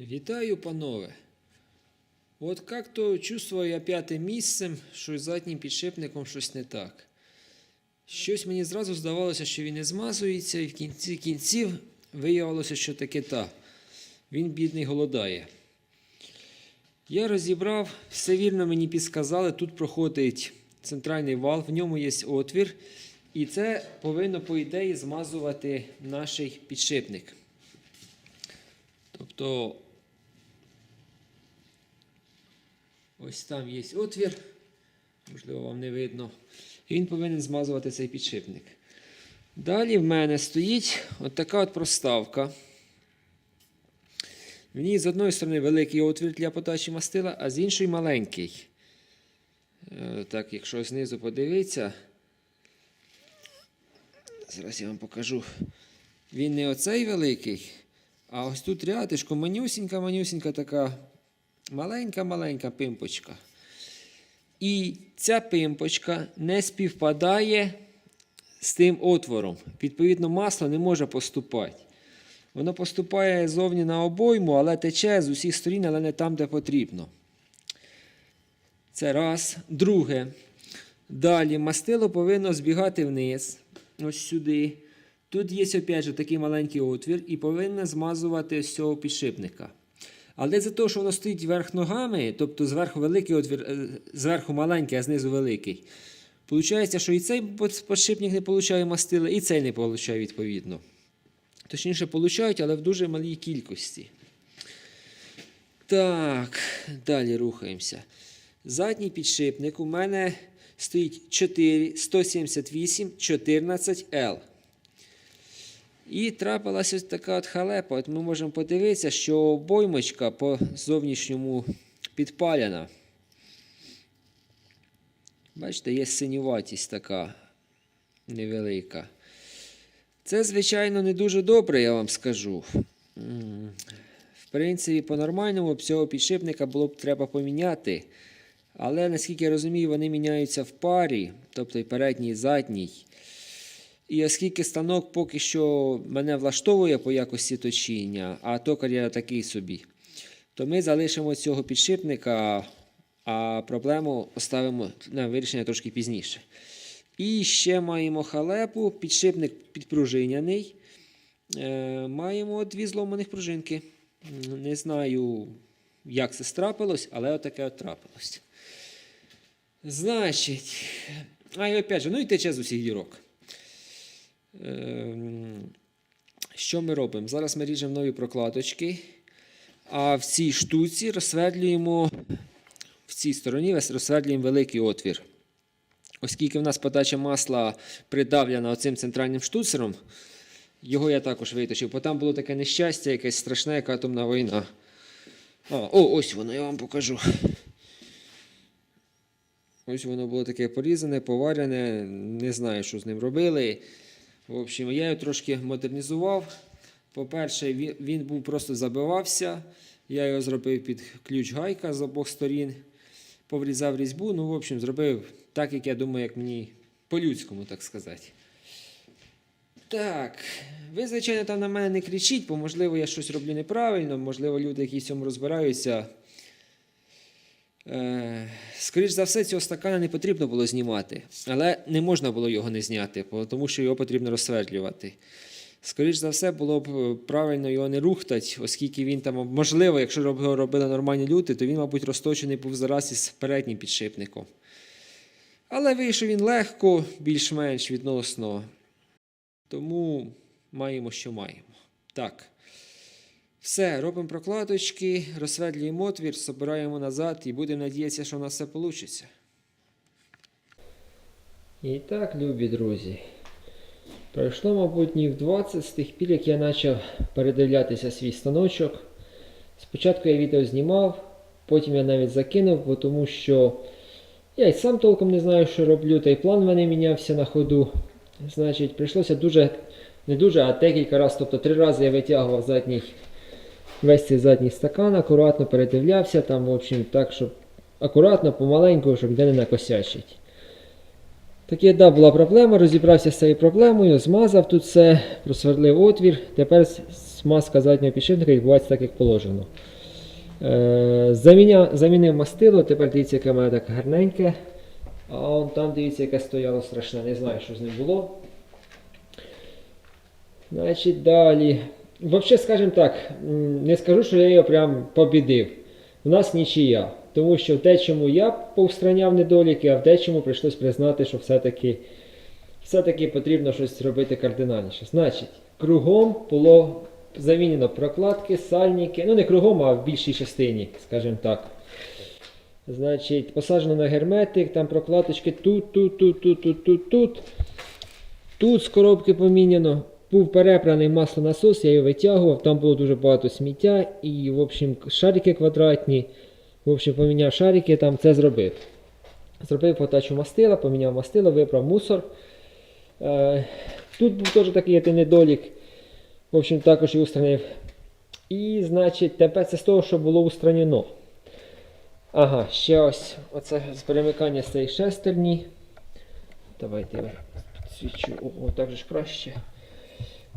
Вітаю, панове. От как-то чувствую я п'ятим місцем, що з заднім підшипником щось не так. Щось мені зразу здавалося, що він не змазується, і в кінці кінців виявилося, що таки та. Він, бідний, голодає. Я розібрав, все вірно мені підсказали. Тут проходить центральний вал, в ньому є отвір, і це повинно, по ідеї, змазувати наш підшипник. Тобто ось там є отвір, можливо, вам не видно. Він повинен змазувати цей підшипник. Далі в мене стоїть от така от проставка. В ній з одної сторони великий отвір для подачі мастила, а з іншої маленький. Е, Так, якщо знизу подивитися, зараз я вам покажу. Він не оцей великий, а ось тут рядишком манюсінька, манюсінька така маленька-маленька пимпочка. І ця пимпочка не співпадає з тим отвором. Відповідно, масло не може поступати. Воно поступає зовні на обойму, але тече з усіх сторін, але не там, де потрібно. Це раз. Друге. Далі мастило повинно збігати вниз, ось сюди. Тут є опять же, такий маленький отвір і повинно змазувати з цього підшипника. Але за те, що воно стоїть вверх ногами, тобто зверху великий отвір, е, зверху маленький, а знизу великий. Получається, що і цей підшипник не получає мастила, і цей не получає відповідно. Точніше, получають, але в дуже малій кількості. Так, далі рухаємося. Задній підшипник у мене стоїть 4, 178 14L. І трапилася ось така от халепа. От ми можемо подивитися, що обоймочка по зовнішньому підпалена. Бачите, є синюватість така невелика. Це, звичайно, не дуже добре, я вам скажу. В принципі, по-нормальному цього підшипника було б треба поміняти. Але, наскільки я розумію, вони міняються в парі, тобто і передній, і задній. І оскільки станок поки що мене влаштовує по якості точіння, а токар я такий собі, то ми залишимо цього підшипника, а проблему оставимо на вирішення трошки пізніше. І ще маємо халепу, підшипник підпружиняний. Е, маємо дві зломаних пружинки. Не знаю, як це страпилось, але отаке от трапилось. Значить, а і опять же, ну і тече з усіх дірок. Ем, Що ми робимо? Зараз ми ріжемо нові прокладочки, а в цій штуці розсвердлюємо в цій стороні розсвердлюємо великий отвір. Оскільки в нас подача масла придавлена оцим центральним штуцером, його я також виточив, бо там було таке нещастя, якесь страшне, як атомна війна. А, о, ось воно, я вам покажу. Ось воно було таке порізане, поварене, не знаю, що з ним робили. В общем, я його трошки модернізував. По-перше, він, був просто забивався. Я його зробив під ключ гайка з обох сторін, поврізав різьбу. Ну, в общем, зробив так, як я думаю, як мені по-людському, так сказати. Так, ви, звичайно, там на мене не кричіть, бо, можливо, я щось роблю неправильно, можливо, люди, які в цьому розбираються. Е, скоріш за все, цього стакана не потрібно було знімати, але не можна було його не зняти, тому що його потрібно розсвердлювати. Скоріш за все, було б е, правильно його не рухтати, оскільки він там, можливо, якщо його робили нормальні люди, то він, мабуть, розточений був зараз із переднім підшипником. Але вийшов він легко, більш-менш відносно. Тому маємо, що маємо. Так. Все, робимо прокладочки, розсверлюємо отвір, збираємо назад і будемо надіятися, що у нас все вийде. І так, любі друзі. Пройшло, мабуть, днів 20 з тих пір, як я почав передивлятися свій станочок. Спочатку я відео знімав, потім я навіть закинув, бо тому що я й сам толком не знаю, що роблю, та й план в мене мінявся на ходу. Значить, прийшлося дуже, не дуже, а декілька разів, тобто три рази я витягував задній, весь цей задній стакан, акуратно передивлявся там, в общем, так, щоб акуратно, помаленьку, щоб де не накосячить. Таке, да, була проблема, розібрався з цією проблемою, змазав тут все, просверлив отвір. Тепер смазка заднього підшипника відбувається так, як положено. Е, заміня, замінив мастило, тепер дивіться, яке мене так гарненьке. А он там дивіться, яке стояло страшне. Не знаю, що з ним було. Значить, далі. Взагалі, скажімо так, не скажу, що я його прям побідив. У нас нічия. Тому що в дечому я повстраняв недоліки, а в дечому прийшлось признати, що все-таки все-таки потрібно щось робити кардинальніше. Значить, кругом було замінено прокладки, сальники. Ну, не кругом, а в більшій частині, скажімо так. Значить, посаджено на герметик, там прокладочки тут, тут, тут, тут, тут, тут, тут. Тут з коробки поміняно. Був перепраний маслонасос, я його витягував, там було дуже багато сміття і, в общем, шарики квадратні. В общем, поміняв шарики, там це зробив. Зробив потачу мастила, поміняв мастило, вибрав мусор. Е, тут був теж такий недолік. В общем, також і устранив. І, значить, тепер це з того, що було устранено. Ага, ще ось оце з перемикання з цієї шестерні. Давайте я підсвічу. О, так же ж краще.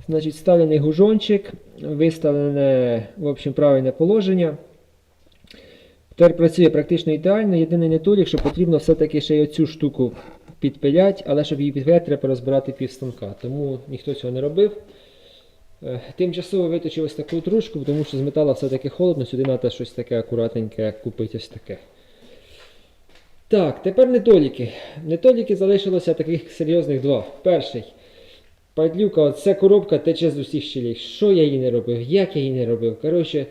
Значить, вставлений гужончик, виставлене в общем, правильне положення. Тепер працює практично ідеально. Єдиний недолік, що потрібно все-таки ще й оцю штуку підпиляти, але щоб її підпиляти, треба розбирати півстанка. Тому ніхто цього не робив. Е, Тимчасово виточив ось таку трушку, тому що з металу все-таки холодно, сюди треба щось таке акуратненьке купити ось таке. Так, тепер недоліки. Недоліки залишилося таких серйозних два. Перший. Падлюка, от ця коробка тече з усіх щелей. Що я її не робив, як я її не робив. Коротше,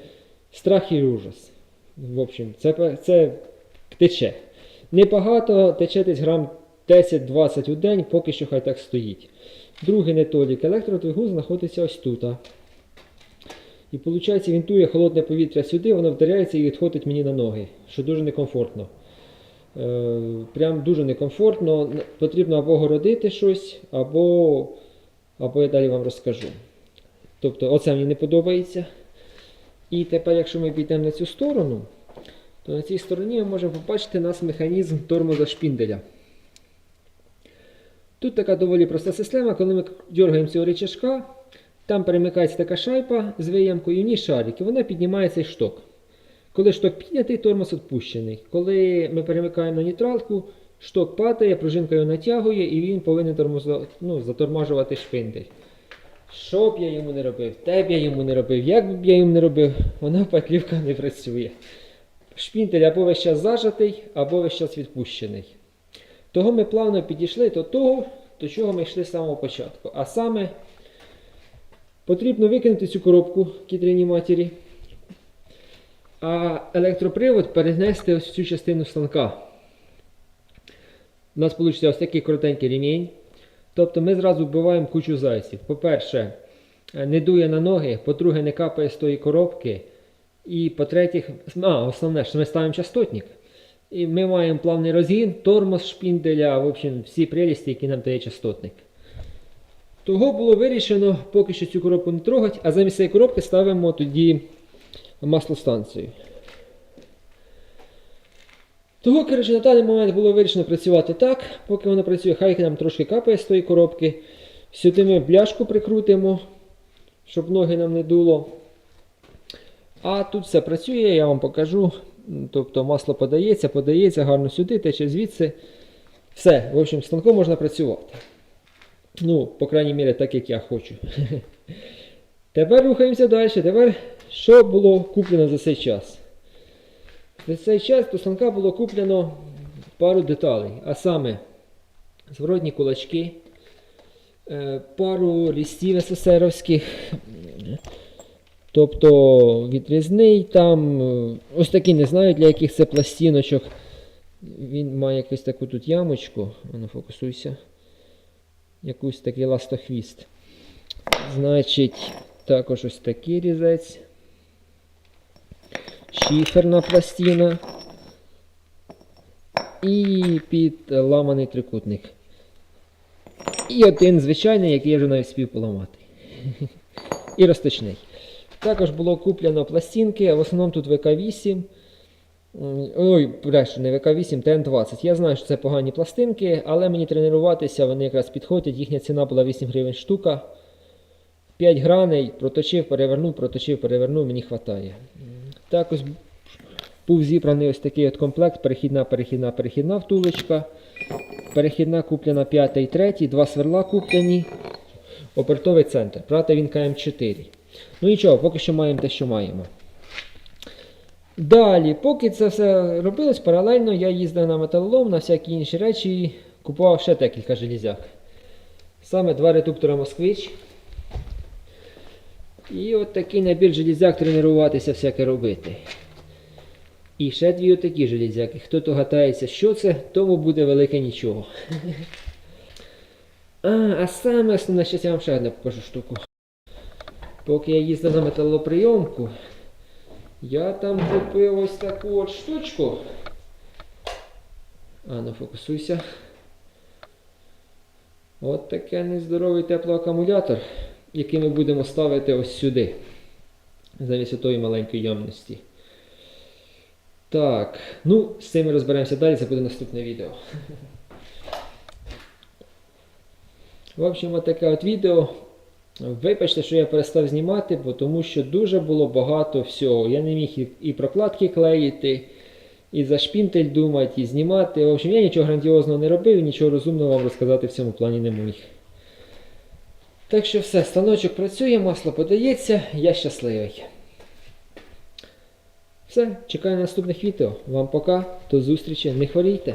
страх і ужас. В общем, це, це тече. Небагато, тече десь грам 10-20 у день, поки що хай так стоїть. Другий недолік. Електродвигун знаходиться ось тут. І виходить, він тує холодне повітря сюди, воно вдаряється і відходить мені на ноги, що дуже некомфортно. Е, прям дуже некомфортно. Потрібно або городити щось, або, або я далі вам розкажу. Тобто, оце мені не подобається. І тепер, якщо ми підемо на цю сторону, то на цій стороні ми можемо побачити у нас механізм тормоза шпінделя. Тут така доволі проста система, коли ми дергаємо цього рычажка, там перемикається така шайба з виямкою, в ній шарик, і вона піднімає цей шток. Коли шток піднятий, тормоз відпущений. Коли ми перемикаємо на нейтралку, шток падає, пружинка його натягує і він повинен тормоза, ну, затормажувати шпиндель. Що б я йому не робив, те б я йому не робив, як б я йому не робив, вона патлівка не працює. Шпіндель або весь час зажатий, або весь час відпущений. Того ми плавно підійшли до того, до чого ми йшли з самого початку. А саме потрібно викинути цю коробку кітряній матері, а електропривод перенести ось цю частину станка. У нас вийде ось такий коротенький ремінь. Тобто ми зразу вбиваємо кучу зайців. По-перше, е, не дує на ноги, по-друге, не капає з тої коробки. І по-третє, а, основне, що ми ставимо частотник. І ми маємо плавний розгін, тормоз шпінделя, в общем, всі прелісті, які нам дає частотник. Того було вирішено поки що цю коробку не трогати, а замість цієї коробки ставимо тоді маслостанцію. Того, коротше, на даний момент було вирішено працювати так, поки воно працює, хай нам трошки капає з тої коробки. Сюди ми бляшку прикрутимо, щоб ноги нам не дуло. А тут все працює, я вам покажу. Тобто масло подається, подається гарно сюди, тече звідси. Все, в общем, станком можна працювати. Ну, по крайній мірі, так як я хочу. Тепер рухаємося далі. Тепер, що було куплено за цей час? За цей час до станка було куплено пару деталей, а саме зворотні кулачки, е, пару лістів СССРовських, тобто відрізний там, е, ось такий, не знаю для яких це пластиночок. Він має якусь таку тут ямочку, Ану, фокусуйся. Якусь такий ластохвіст. Значить, також ось такий різець шиферна пластина і підламаний трикутник. І один звичайний, який я вже навіть спів поламати. І розточний. Також було куплено пластинки, в основному тут ВК8. Ой, брешу, не ВК8, ТН20. Я знаю, що це погані пластинки, але мені тренуватися вони якраз підходять. Їхня ціна була 8 гривень штука. 5 граней, проточив, перевернув, проточив, перевернув, мені вистачає. Також був зібраний ось такий от комплект, перехідна, перехідна, перехідна втулочка. Перехідна куплена 5 і 3, два сверла куплені. Обертовий центр. Правда, він КМ4. Ну нічого, поки що маємо те, що маємо. Далі, поки це все робилось, паралельно я їздив на металолом, на всякі інші речі і купував ще декілька железяк. Саме два редуктора Москвич. І от такий набір железяк тренуватися всяке робити. І ще дві отакі железяки. Хто то гатається, що це, тому буде велике нічого. А, а саме основне, щас я вам ще одне покажу штуку. Поки я їздив на металоприйомку, я там купив ось таку от штучку. А, ну фокусуйся. От таке нездоровий теплоакумулятор, який ми будемо ставити ось сюди. Замість тої маленької ямності. Так, ну, з цим ми розберемося далі, це буде наступне відео. В общем, от таке от відео. Вибачте, що я перестав знімати, бо тому що дуже було багато всього. Я не міг і, прокладки клеїти, і за шпінтель думати, і знімати. В общем, я нічого грандіозного не робив, нічого розумного вам розказати в цьому плані не міг. Так що все, станочок працює, масло подається, я щасливий. Все, чекаю на наступних відео. Вам пока, до зустрічі, не хворійте.